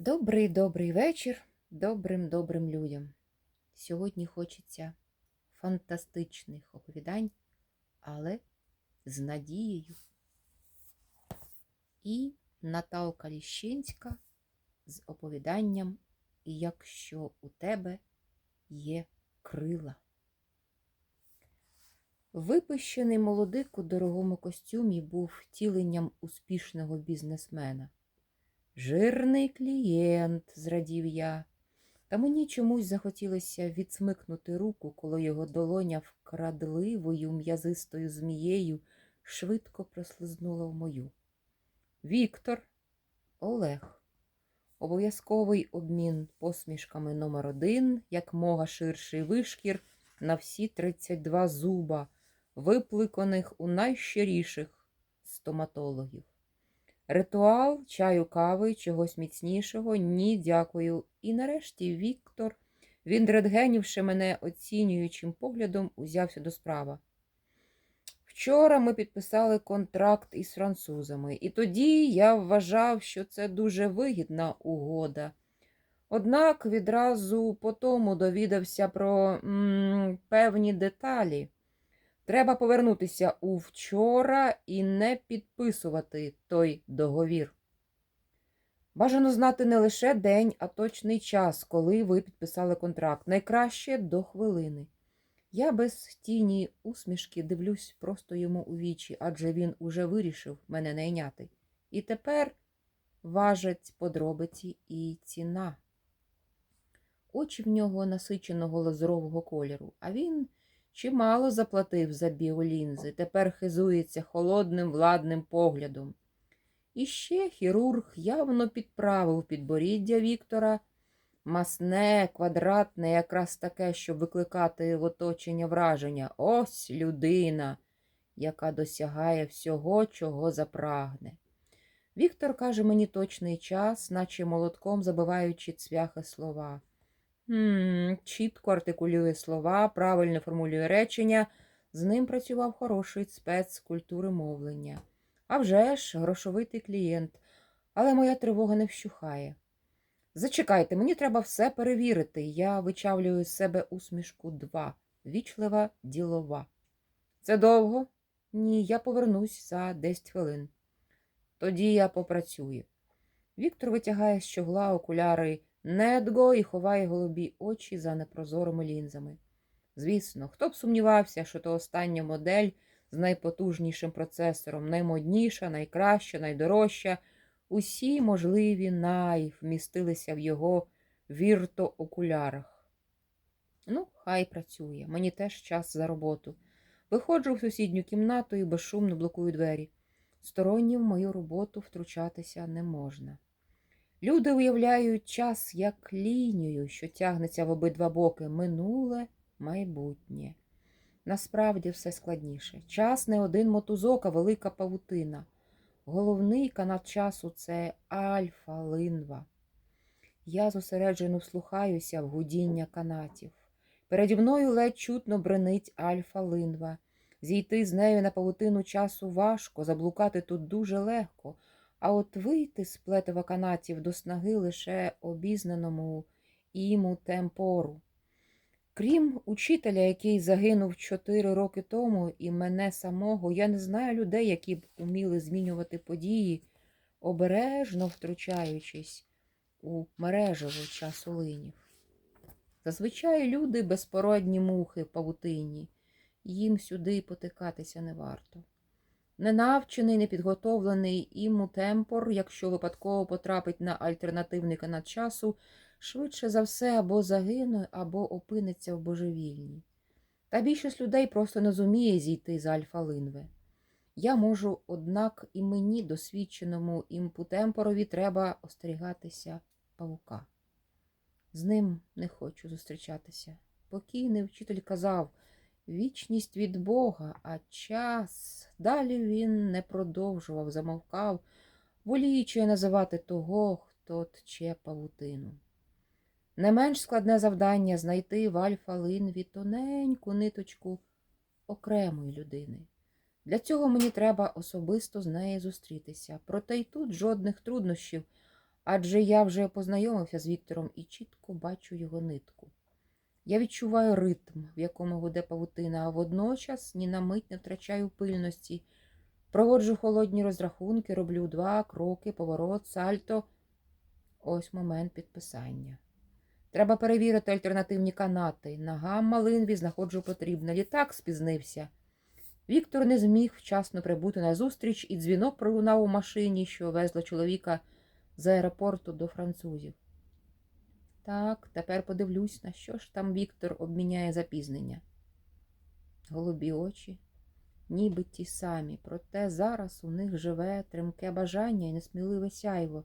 Добрий добрий вечір добрим добрим людям. Сьогодні хочеться фантастичних оповідань, але з надією. І Наталка Ліщинська з оповіданням Якщо у тебе є крила. Випищений молодик у дорогому костюмі був втіленням успішного бізнесмена. Жирний клієнт, зрадів я. Та мені чомусь захотілося відсмикнути руку, коли його долоня вкрадливою м'язистою змією швидко прослизнула в мою. Віктор, Олег. Обов'язковий обмін посмішками номер один, як мога ширший вишкір на всі 32 зуба, випликаних у найщиріших стоматологів. Ритуал, чаю, кави, чогось міцнішого, ні, дякую. І нарешті Віктор, він дредгенівши мене оцінюючим поглядом, узявся до справи. Вчора ми підписали контракт із французами, і тоді я вважав, що це дуже вигідна угода. Однак відразу по тому довідався про м, певні деталі. Треба повернутися у вчора і не підписувати той договір. Бажано знати не лише день, а точний час, коли ви підписали контракт. Найкраще до хвилини. Я без тіні усмішки дивлюсь просто йому у вічі, адже він уже вирішив мене найняти. І тепер важать подробиці і ціна. Очі в нього насиченого лазурового кольору, а він чимало заплатив за біолінзи, тепер хизується холодним владним поглядом. І ще хірург явно підправив підборіддя Віктора, масне, квадратне, якраз таке, щоб викликати в оточення враження. Ось людина, яка досягає всього, чого запрагне. Віктор каже мені точний час, наче молотком забиваючи цвяхи слова. Хм, чітко артикулює слова, правильно формулює речення. З ним працював хороший спец культури мовлення. А вже ж, грошовитий клієнт. Але моя тривога не вщухає. Зачекайте, мені треба все перевірити. Я вичавлюю з себе усмішку два. Вічлива ділова. Це довго? Ні, я повернусь за 10 хвилин. Тоді я попрацюю. Віктор витягає з чогла окуляри недго і ховає голубі очі за непрозорими лінзами. Звісно, хто б сумнівався, що то остання модель з найпотужнішим процесором, наймодніша, найкраща, найдорожча. Усі можливі най вмістилися в його віртоокулярах. Ну, хай працює. Мені теж час за роботу. Виходжу в сусідню кімнату і безшумно блокую двері. Стороннім в мою роботу втручатися не можна. Люди уявляють час як лінію, що тягнеться в обидва боки минуле, майбутнє. Насправді все складніше. Час не один мотузок, а велика павутина. Головний канат часу це альфа-линва. Я зосереджено вслухаюся в гудіння канатів. Переді мною ледь чутно бренить альфа-линва. Зійти з нею на павутину часу важко, заблукати тут дуже легко, а от вийти з плетива канатів до снаги лише обізнаному іму темпору. Крім учителя, який загинув чотири роки тому, і мене самого, я не знаю людей, які б уміли змінювати події, обережно втручаючись у мережеву часу линів. Зазвичай люди безпородні мухи павутині, їм сюди потикатися не варто. Ненавчений, непідготовлений іму темпор, якщо випадково потрапить на альтернативний канат часу, швидше за все або загине, або опиниться в божевільні. Та більшість людей просто не зуміє зійти з альфа-линви. Я можу, однак і мені, досвідченому імпутемпорові, треба остерігатися павука. З ним не хочу зустрічатися. Покійний вчитель казав вічність від Бога, а час. Далі він не продовжував, замовкав, воліючи називати того, хто тче павутину. Не менш складне завдання знайти в альфа-линві тоненьку ниточку окремої людини. Для цього мені треба особисто з нею зустрітися. Проте й тут жодних труднощів, Адже я вже познайомився з Віктором і чітко бачу його нитку. Я відчуваю ритм, в якому гуде павутина, а водночас ні на мить не втрачаю пильності. Проводжу холодні розрахунки, роблю два кроки, поворот, сальто. Ось момент підписання. Треба перевірити альтернативні канати. На гамма-линві знаходжу потрібне. Літак спізнився. Віктор не зміг вчасно прибути на зустріч, і дзвінок пролунав у машині, що везла чоловіка з аеропорту до французів. Так, тепер подивлюсь, на що ж там Віктор обміняє запізнення. Голубі очі, ніби ті самі, проте зараз у них живе тремке бажання і несміливе сяйво.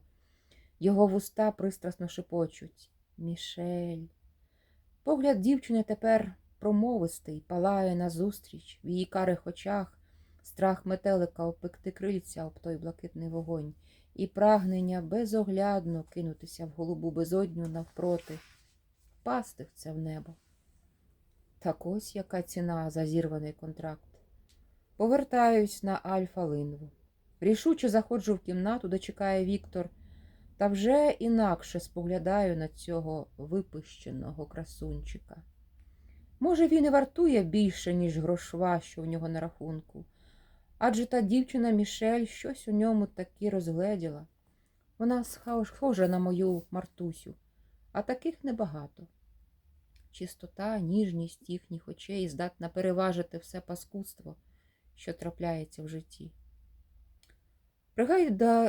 Його вуста пристрасно шепочуть. Мішель. Погляд дівчини тепер промовистий, палає назустріч, в її карих очах страх метелика опекти крильця об той блакитний вогонь, і прагнення безоглядно кинутися в голубу безодню навпроти, впасти в це в небо. Так ось яка ціна за зірваний контракт. Повертаюсь на Альфа-Линву. Рішуче заходжу в кімнату, де чекає Віктор, та вже інакше споглядаю на цього випищеного красунчика. Може, він і вартує більше, ніж грошва, що у нього на рахунку. Адже та дівчина Мішель щось у ньому таки розгледіла. Вона схожа на мою Мартусю, а таких небагато. Чистота, ніжність їхніх очей здатна переважити все паскудство, що трапляється в житті.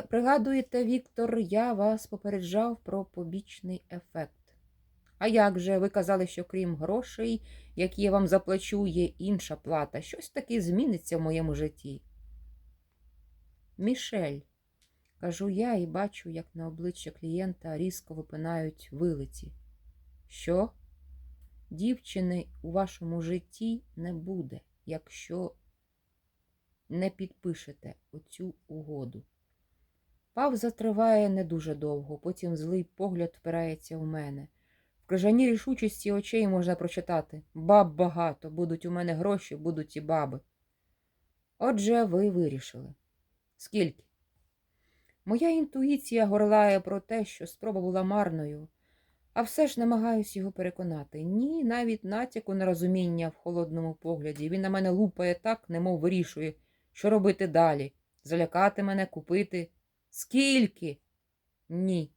Пригадуєте, Віктор, я вас попереджав про побічний ефект. А як же ви казали, що крім грошей, які я вам заплачу, є інша плата, щось таки зміниться в моєму житті. Мішель, кажу я і бачу, як на обличчя клієнта різко випинають вилиці. Що? Дівчини у вашому житті не буде, якщо не підпишете оцю угоду. Павза триває не дуже довго, потім злий погляд впирається в мене. В крижаній рішучості очей можна прочитати Баб багато, будуть у мене гроші, будуть і баби. Отже, ви вирішили. Скільки? Моя інтуїція горлає про те, що спроба була марною, а все ж намагаюсь його переконати. Ні, навіть натяку на розуміння в холодному погляді. Він на мене лупає так, немов вирішує, що робити далі. Залякати мене, купити. Скільки? Ні.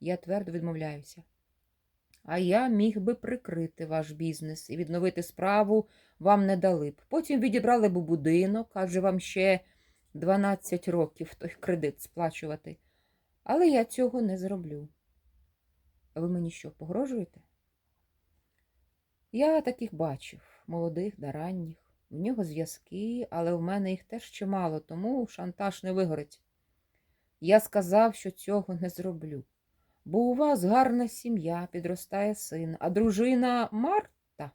Я твердо відмовляюся. А я міг би прикрити ваш бізнес і відновити справу вам не дали б. Потім відібрали б будинок, адже вам ще 12 років той кредит сплачувати. Але я цього не зроблю. Ви мені що, погрожуєте? Я таких бачив, молодих да ранніх. В нього зв'язки, але в мене їх теж чимало, тому шантаж не вигорить. Я сказав, що цього не зроблю. Бо у вас гарна сім'я, підростає син, а дружина Марта.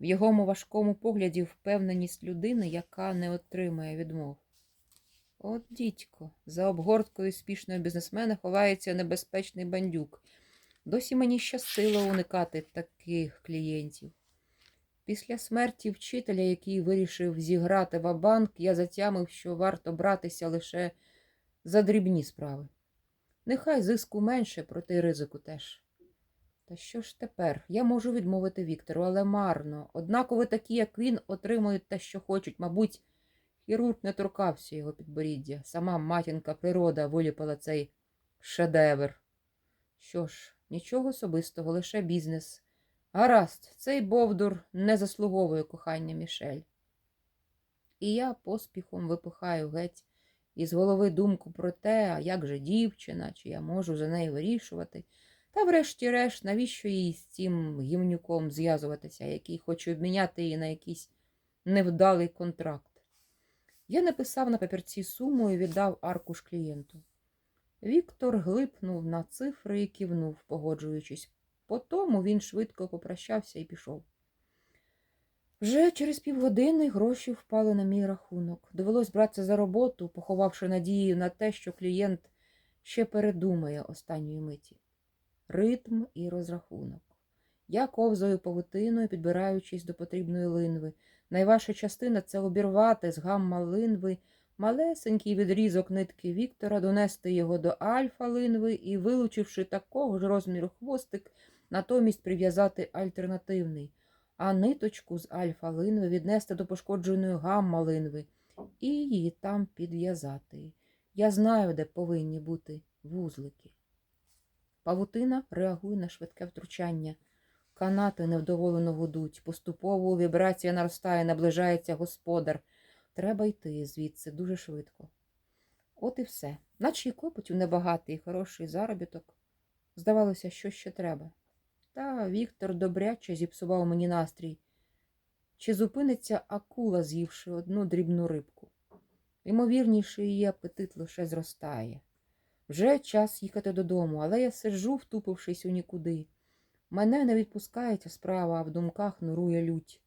В його важкому погляді впевненість людини, яка не отримає відмов. От, дідько, за обгорткою спішного бізнесмена ховається небезпечний бандюк. Досі мені щастило уникати таких клієнтів. Після смерті вчителя, який вирішив зіграти ва-банк, я затямив, що варто братися лише за дрібні справи. Нехай зиску менше, проте й ризику теж. Та що ж тепер? Я можу відмовити Віктору, але марно. Однаково такі, як він, отримують те, що хочуть. Мабуть, хірург не торкався його підборіддя. Сама матінка природа виліпила цей шедевр. Що ж, нічого особистого, лише бізнес. Гаразд, цей Бовдур не заслуговує кохання Мішель. І я поспіхом випихаю геть із голови думку про те, а як же дівчина, чи я можу за неї вирішувати. Та врешті-решт, навіщо їй з цим гімнюком зв'язуватися, який хоче обміняти її на якийсь невдалий контракт. Я написав на папірці суму і віддав аркуш клієнту. Віктор глипнув на цифри і кивнув, погоджуючись. Потому він швидко попрощався і пішов. Вже через півгодини гроші впали на мій рахунок. Довелось братися за роботу, поховавши надію на те, що клієнт ще передумає останньої миті. Ритм і розрахунок. Я ковзаю павутиною, підбираючись до потрібної линви. Найважча частина це обірвати з гамма линви малесенький відрізок нитки Віктора, донести його до альфа-линви і, вилучивши такого ж розміру хвостик, натомість прив'язати альтернативний, а ниточку з альфа-линви віднести до пошкодженої гамма-линви і її там підв'язати. Я знаю, де повинні бути вузлики. Павутина реагує на швидке втручання. Канати невдоволено гудуть, поступово вібрація наростає, наближається господар. Треба йти звідси дуже швидко. От і все. Наче і клопотів небагатий, хороший заробіток. Здавалося, що ще треба. Та Віктор добряче зіпсував мені настрій. Чи зупиниться акула, з'ївши одну дрібну рибку? Ймовірніше, її апетит лише зростає. Вже час їхати додому, але я сиджу, втупившись у нікуди. Мене не відпускається справа, а в думках нурує лють.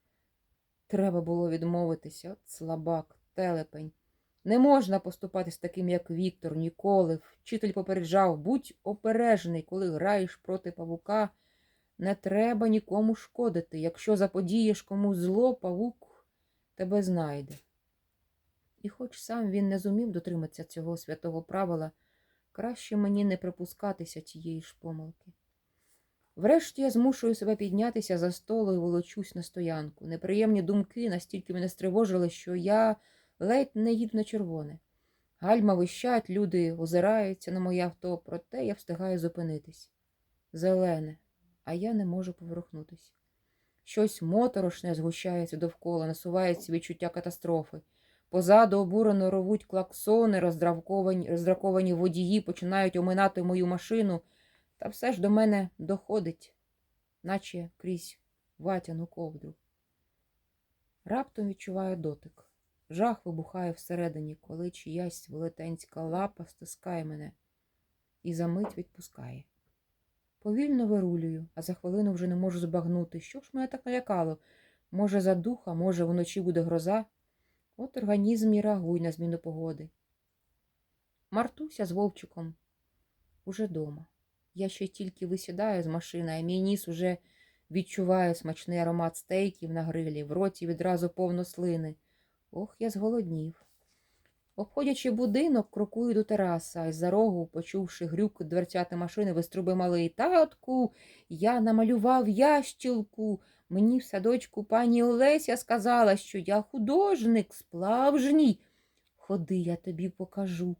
Треба було відмовитися, от слабак, телепень. Не можна поступати з таким, як Віктор, ніколи. Вчитель попереджав, будь опережений, коли граєш проти павука. Не треба нікому шкодити. Якщо заподієш комусь зло, павук тебе знайде. І хоч сам він не зумів дотриматися цього святого правила, краще мені не припускатися тієї ж помилки. Врешті я змушую себе піднятися за столу і волочусь на стоянку. Неприємні думки настільки мене стривожили, що я ледь не їду на червоне. Гальма вищать, люди озираються на моє авто, проте я встигаю зупинитись. Зелене, а я не можу поворухнутись. Щось моторошне згущається довкола, насувається відчуття катастрофи. Позаду обурено ровуть клаксони, роздравковані, роздраковані водії починають оминати мою машину, та все ж до мене доходить, наче крізь ватяну ковдру. Раптом відчуваю дотик. Жах вибухає всередині, коли чиясь велетенська лапа стискає мене і за мить відпускає. Повільно вирулюю, а за хвилину вже не можу збагнути. Що ж мене так налякало? Може, задуха, може, вночі буде гроза. От організм і реагуй на зміну погоди. Мартуся з Вовчиком уже дома. Я ще тільки висідаю з машини, а мій ніс уже відчуває смачний аромат стейків на грилі, в роті відразу повно слини. Ох, я зголоднів. Обходячи будинок, крокую до тераса, а з-за рогу, почувши грюк дверцяти машини, виструби малий. Татку, я намалював ящілку. Мені в садочку пані Олеся сказала, що я художник, сплавжній. Ходи, я тобі покажу.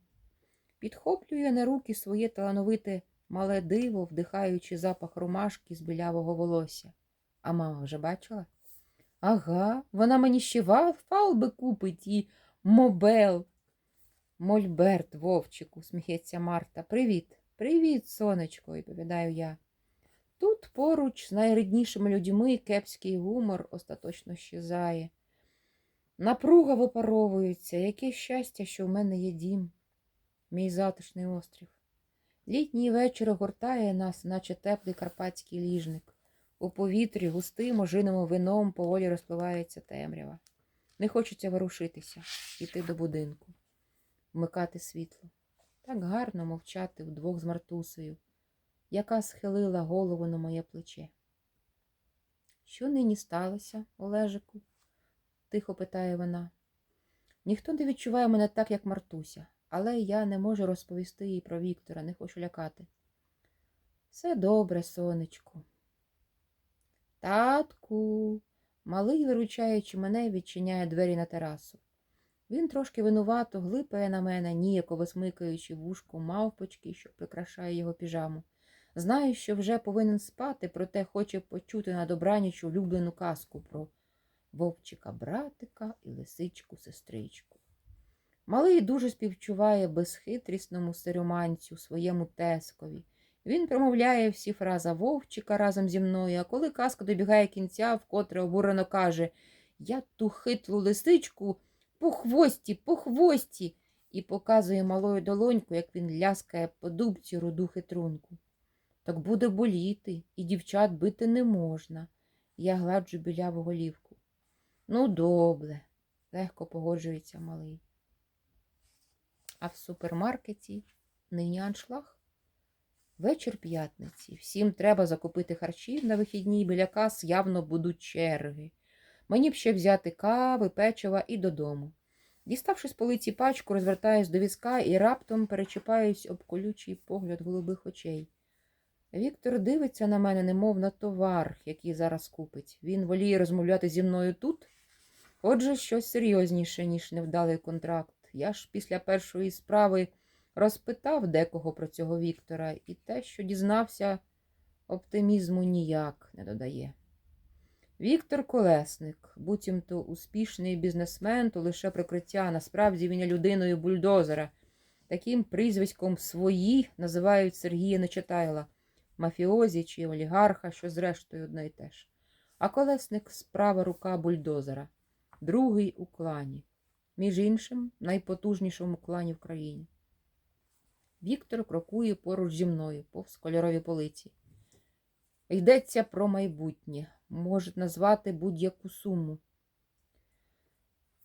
Підхоплює на руки своє талановите мале диво, вдихаючи запах ромашки з білявого волосся. А мама вже бачила? Ага, вона мені ще ва- фалби купить і мобел. Мольберт, вовчику, сміється Марта. Привіт, привіт, сонечко, відповідаю я. Тут поруч з найріднішими людьми кепський гумор остаточно щезає. Напруга випаровується, яке щастя, що в мене є дім, мій затишний острів. Літній вечір огортає нас, наче теплий карпатський ліжник. У повітрі густим ожиним вином поволі розпливається темрява. Не хочеться ворушитися, йти до будинку, вмикати світло. Так гарно мовчати вдвох з Мартусею, яка схилила голову на моє плече. Що нині сталося, Олежику? тихо питає вона. Ніхто не відчуває мене так, як Мартуся, але я не можу розповісти їй про Віктора, не хочу лякати. Все добре, сонечку. Татку. Малий, виручаючи мене, відчиняє двері на терасу. Він трошки винувато глипає на мене, ніяко висмикаючи вушку мавпочки, що прикрашає його піжаму. Знаю, що вже повинен спати, проте хоче почути на добраніч улюблену казку про вовчика братика і лисичку сестричку. Малий дуже співчуває безхитрісному сироманцю своєму тескові. Він промовляє всі фраза вовчика разом зі мною, а коли казка добігає кінця, вкотре обурено каже Я ту хитлу лисичку по хвості, по хвості, і показує малою долоньку, як він ляскає по дубці руду хитрунку. Так буде боліти, і дівчат бити не можна. Я гладжу біляву голівку. Ну, добре, легко погоджується малий. А в супермаркеті нині аншлаг. Вечір п'ятниці. Всім треба закупити харчів на вихідні, біля кас явно будуть черги. Мені б ще взяти кави, печива і додому. Діставши з полиці пачку, розвертаюсь до візка і раптом перечіпаюсь об колючий погляд голубих очей. Віктор дивиться на мене, немов на товар, який зараз купить. Він воліє розмовляти зі мною тут. Отже, щось серйозніше, ніж невдалий контракт. Я ж після першої справи розпитав декого про цього Віктора, і те, що дізнався, оптимізму ніяк не додає. Віктор Колесник, буцімто успішний бізнесмен, то лише прикриття. Насправді він є людиною бульдозера. Таким прізвиськом свої називають Сергія Нечитайла, мафіозі чи олігарха, що зрештою одне й те ж. А колесник справа рука бульдозера, другий у клані, між іншим, найпотужнішому клані в країні. Віктор крокує поруч зі мною, повз кольорові полиці. Йдеться про майбутнє, можуть назвати будь-яку суму.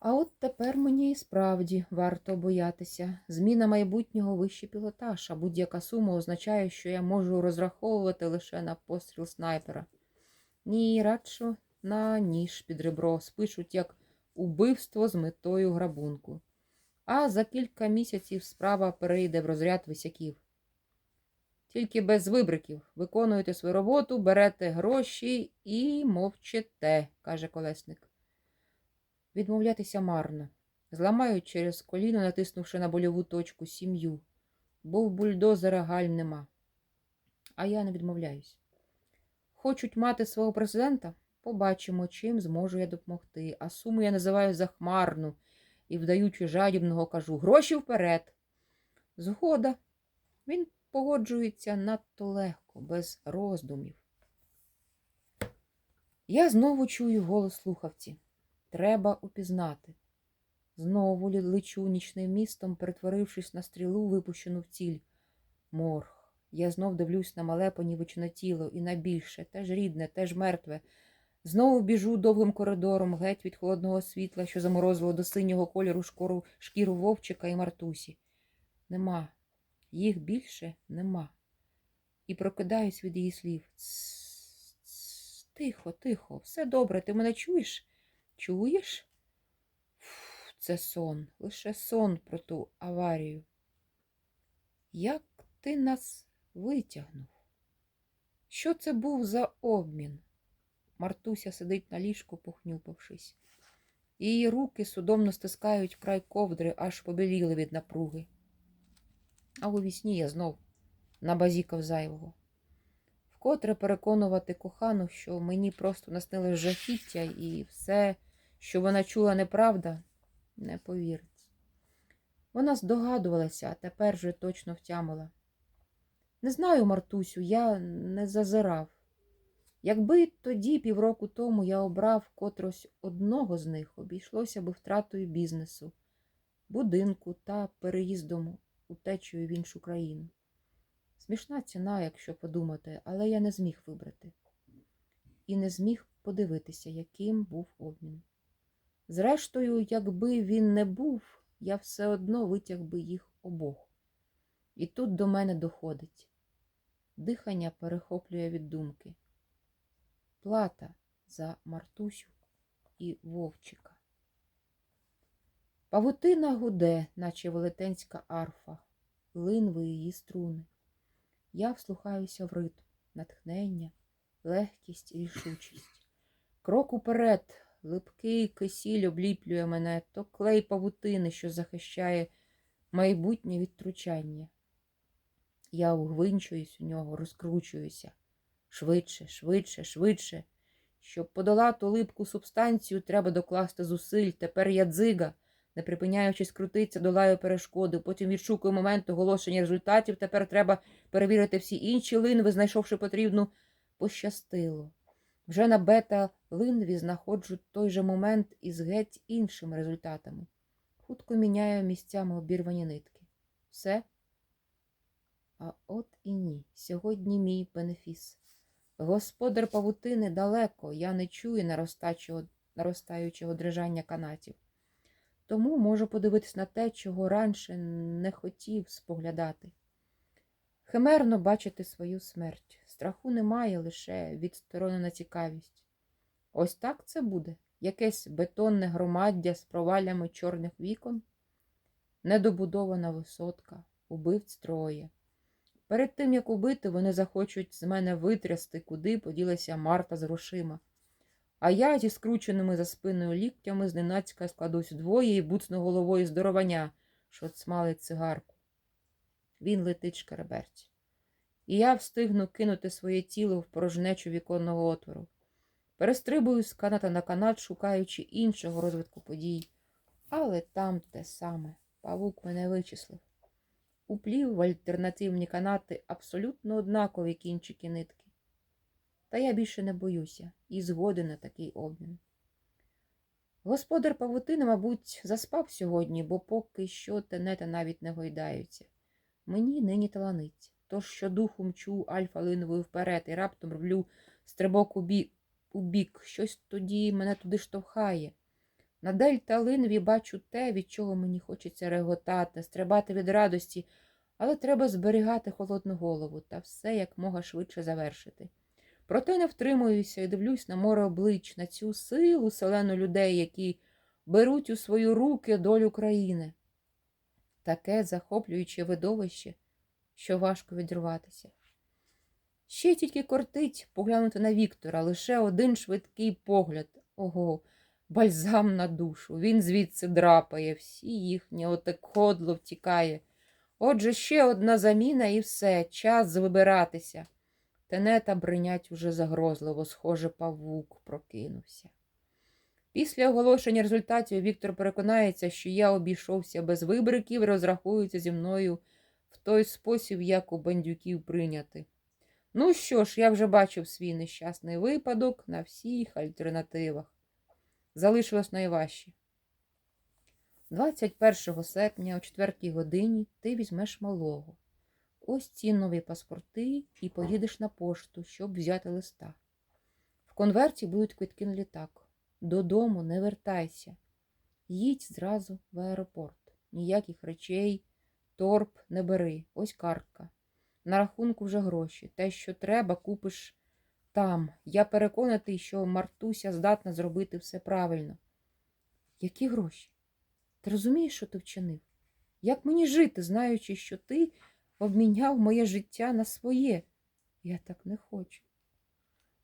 А от тепер мені і справді варто боятися. Зміна майбутнього вищий пілотаж, а будь-яка сума означає, що я можу розраховувати лише на постріл снайпера. Ні, радше на ніж під ребро спишуть як убивство з метою грабунку. А за кілька місяців справа перейде в розряд висяків. Тільки без вибриків. Виконуєте свою роботу, берете гроші і мовчите, каже колесник. Відмовлятися марно. Зламають через коліно, натиснувши на больову точку сім'ю, бо в бульдозера гальм нема. А я не відмовляюсь. Хочуть мати свого президента? Побачимо, чим зможу я допомогти. А суму я називаю захмарну і, вдаючи жадібного, кажу гроші вперед. Згода. Він погоджується надто легко, без роздумів. Я знову чую голос слухавці. Треба упізнати. Знову лечу нічним містом, перетворившись на стрілу, випущену в ціль. Морг. Я знов дивлюсь на мале понівечене тіло і на більше, теж рідне, теж мертве. Знову біжу довгим коридором, геть від холодного світла, що заморозило до синього кольору шкуру, шкіру вовчика і мартусі. Нема. Їх більше нема. І прокидаюсь від її слів. «Тс, тс, Тихо, тихо, все добре, ти мене чуєш? Чуєш? Фу, це сон, лише сон про ту аварію. Як ти нас витягнув? Що це був за обмін? Мартуся сидить на ліжку, похнюпившись. Її руки судомно стискають край ковдри, аж побіліли від напруги. А у вісні я знов набазікав зайвого. Вкотре переконувати кохану, що мені просто наснили жахіття і все, що вона чула неправда, не повірить. Вона здогадувалася, а тепер же точно втямила. Не знаю, Мартусю, я не зазирав. Якби тоді, півроку тому, я обрав котрось одного з них, обійшлося би втратою бізнесу, будинку та переїздом утечею в іншу країну. Смішна ціна, якщо подумати, але я не зміг вибрати. І не зміг подивитися, яким був обмін. Зрештою, якби він не був, я все одно витяг би їх обох. І тут до мене доходить. Дихання перехоплює від думки. Плата за Мартусю і Вовчика. Павутина гуде, наче велетенська арфа, линви її струни. Я вслухаюся в ритм, натхнення, легкість і рішучість. Крок уперед, липкий кисіль обліплює мене, то клей павутини, що захищає майбутнє відтручання. Я угвинчуюсь у нього, розкручуюся. Швидше, швидше, швидше. Щоб подолати липку субстанцію, треба докласти зусиль. Тепер я дзига, не припиняючись крутиться, долаю перешкоди. Потім відшукую момент оголошення результатів. Тепер треба перевірити всі інші линви, знайшовши потрібну, пощастило. Вже на бета-линві знаходжу той же момент із геть іншими результатами. Хутко міняю місцями обірвані нитки. Все? А от і ні. Сьогодні мій бенефіс. Господар павутини далеко, я не чую наростаючого дрижання канатів. Тому можу подивитись на те, чого раніше не хотів споглядати. Химерно бачити свою смерть. Страху немає, лише відсторонена цікавість. Ось так це буде. якесь бетонне громаддя з провалями чорних вікон, недобудована висотка, убивць троє. Перед тим, як убити, вони захочуть з мене витрясти, куди поділася Марта з грошима. А я зі скрученими за спиною ліктями зненацька складусь вдвоє і буцну головою здоровання, що смалить цигарку. Він летить шкереберць. І я встигну кинути своє тіло в порожнечу віконного отвору. Перестрибую з каната на канат, шукаючи іншого розвитку подій. Але там те саме. Павук мене вичислив. Уплів в альтернативні канати абсолютно однакові кінчики нитки. Та я більше не боюся і згоден на такий обмін. Господар павутини, мабуть, заспав сьогодні, бо поки що тенета навіть не гойдаються. Мені нині таланиться. Тож щодуху мчу альфа-линовою вперед і раптом роблю стрибок у бік, у бік. Щось тоді мене туди штовхає. На дельта линові бачу те, від чого мені хочеться реготати, стрибати від радості, але треба зберігати холодну голову та все як мога швидше завершити. Проте не втримуюся і дивлюсь на море облич, на цю силу селену людей, які беруть у свої руки долю країни. Таке захоплююче видовище, що важко відрватися. Ще тільки кортить поглянути на Віктора, лише один швидкий погляд. Ого, бальзам на душу. Він звідси драпає, всі їхнє кодло втікає. Отже, ще одна заміна і все, час вибиратися. Тенета бринять уже загрозливо, схоже, павук прокинувся. Після оголошення результатів Віктор переконається, що я обійшовся без вибриків і розрахується зі мною в той спосіб, як у бандюків прийняти. Ну що ж, я вже бачив свій нещасний випадок на всіх альтернативах. Залишилось найважче. 21 серпня о 4 годині ти візьмеш малого. Ось ці нові паспорти і поїдеш на пошту, щоб взяти листа. В конверті будуть квитки на літак. Додому не вертайся. Їдь зразу в аеропорт. Ніяких речей, торб не бери. Ось картка. На рахунку вже гроші. Те, що треба, купиш там. Я переконаний, що Мартуся здатна зробити все правильно. Які гроші? Ти розумієш, що ти вчинив? Як мені жити, знаючи, що ти обміняв моє життя на своє? Я так не хочу.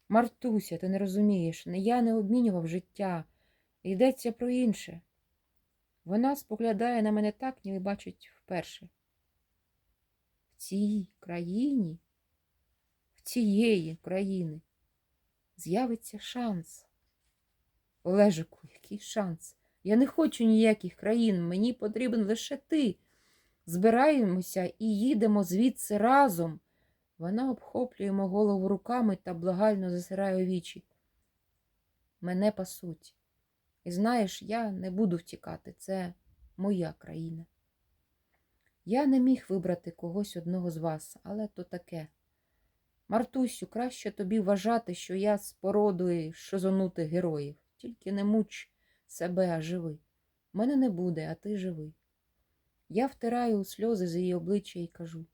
Мартуся, ти не розумієш, я не обмінював життя. Йдеться про інше. Вона споглядає на мене так, ніби бачить вперше. В цій країні, в цієї країни з'явиться шанс. Олежику, який шанс? Я не хочу ніяких країн, мені потрібен лише ти. Збираємося і їдемо звідси разом. Вона обхоплює мою голову руками та благально засирає вічі. Мене пасуть. І знаєш, я не буду втікати. Це моя країна. Я не міг вибрати когось одного з вас, але то таке. Мартусю, краще тобі вважати, що я з породою шизонутих героїв. Тільки не муч себе, а живи. Мене не буде, а ти живи. Я втираю сльози з її обличчя і кажу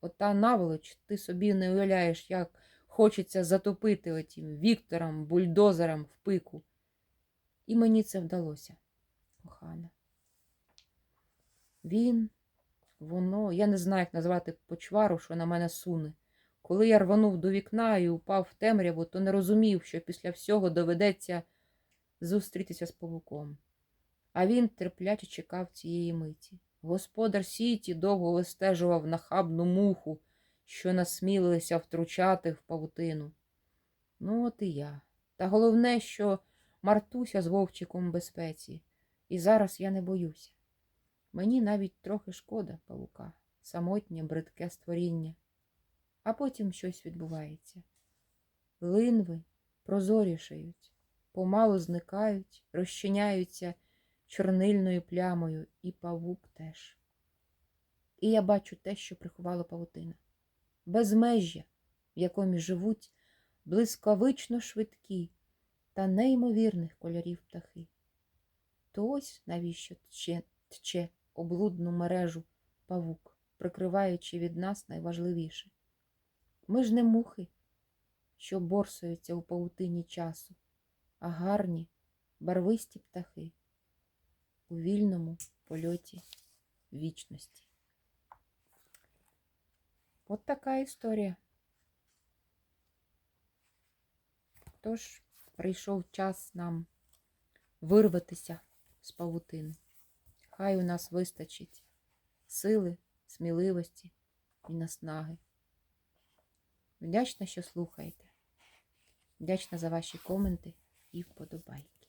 Ота наволоч, ти собі не уявляєш, як хочеться затопити отім Віктором, бульдозером в пику. І мені це вдалося, кохана. Він, воно, я не знаю, як назвати почвару, що на мене суне. Коли я рванув до вікна і упав в темряву, то не розумів, що після всього доведеться зустрітися з павуком. А він терпляче чекав цієї миті. Господар Сіті довго вистежував нахабну муху, що насмілилися втручати в павутину. Ну, от і я. Та головне, що Мартуся з Вовчиком безпеці, і зараз я не боюся. Мені навіть трохи шкода павука, самотнє, бридке створіння. А потім щось відбувається. Линви прозорішають, помалу зникають, розчиняються чорнильною плямою, і павук теж. І я бачу те, що приховало павутина. Безмежжя, в якому живуть блискавично швидкі та неймовірних кольорів птахи. То ось навіщо тче, тче облудну мережу павук, прикриваючи від нас найважливіше. Ми ж не мухи, що борсуються у павутині часу, а гарні, барвисті птахи у вільному польоті вічності. От така історія. Тож прийшов час нам вирватися з павутини. Хай у нас вистачить сили, сміливості і наснаги. Вдячна, що слухаєте. Вдячна за ваші коменти і вподобайки.